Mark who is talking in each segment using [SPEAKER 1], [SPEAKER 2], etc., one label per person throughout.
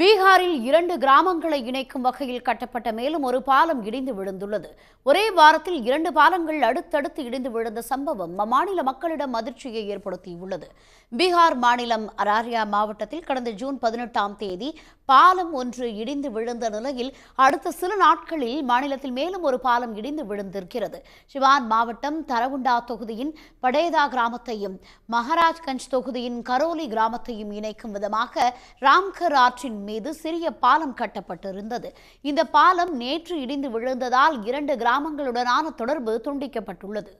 [SPEAKER 1] பீகாரில் இரண்டு கிராமங்களை இணைக்கும் வகையில் கட்டப்பட்ட மேலும் ஒரு பாலம் இடிந்து விழுந்துள்ளது. ஒரே வாரத்தில் இரண்டு பாலங்கள் அடுத்தடுத்து இடிந்து விழுந்த சம்பவம் அம்மாநில மக்களிடம் அதிர்ச்சியை ஏற்படுத்தியுள்ளது. பீகார் மாநிலம் அராரியா மாவட்டத்தில் கடந்த ஜூன் பதினெட்டாம் தேதி பாலம் ஒன்று இடிந்து விழுந்த நிலையில் அடுத்த சில நாட்களில் மாநிலத்தில் மேலும் ஒரு பாலம் இடிந்து விழுந்திருக்கிறது. சிவான் மாவட்டம் தரவுண்டா தொகுதியின் படேதா கிராமத்தையும் மகாராஜ்கஞ்ச் தொகுதியின் கரோலி கிராமத்தையும் இணைக்கும் விதமாக ராம்கர் ஆற்றின் மீது சிறிய பாலம் கட்டப்பட்டிருந்தது. இந்த பாலம் நேற்று இடிந்து விழுந்ததால் இரண்டு கிராமங்களுடனான தொடர்பு துண்டிக்கப்பட்டுள்ளது.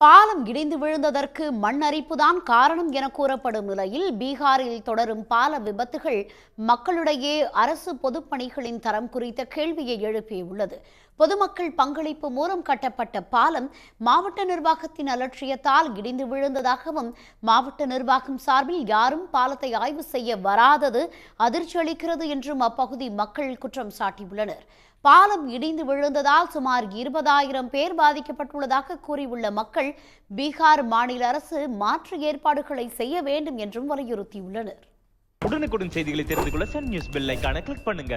[SPEAKER 1] பாலம் இடிந்து விழுந்ததற்கு மண் அரிப்புதான் காரணம் என கூறப்படும் நிலையில் பீகாரில் தொடரும் பால விபத்துகள் மக்களிடையே அரசு பொதுப்பணிகளின் தரம் குறித்த கேள்வியை எழுப்பியுள்ளது. பொதுமக்கள் பங்களிப்பு மூலம் கட்டப்பட்ட பாலம் மாவட்ட நிர்வாகத்தின் அலட்சியத்தால் இடிந்து விழுந்ததாகவும் மாவட்ட நிர்வாகம் சார்பில் யாரும் பாலத்தை ஆய்வு செய்ய வராதது அதிர்ச்சி அளிக்கிறது என்றும் அப்பகுதி மக்கள் குற்றம் சாட்டியுள்ளனர். பாலம் இடிந்து விழுந்ததால் சுமார் இருபதாயிரம் பேர் பாதிக்கப்பட்டுள்ளதாக கூறியுள்ள மக்கள் பீகார் மாநில அரசு மாற்று ஏற்பாடுகளை செய்ய வேண்டும் என்றும் வலியுறுத்தியுள்ளனர்.
[SPEAKER 2] உடனுக்குடன் செய்திகளை தெரிந்து கொள்ள சன் நியூஸ் பெல் கிளிக் பண்ணுங்க.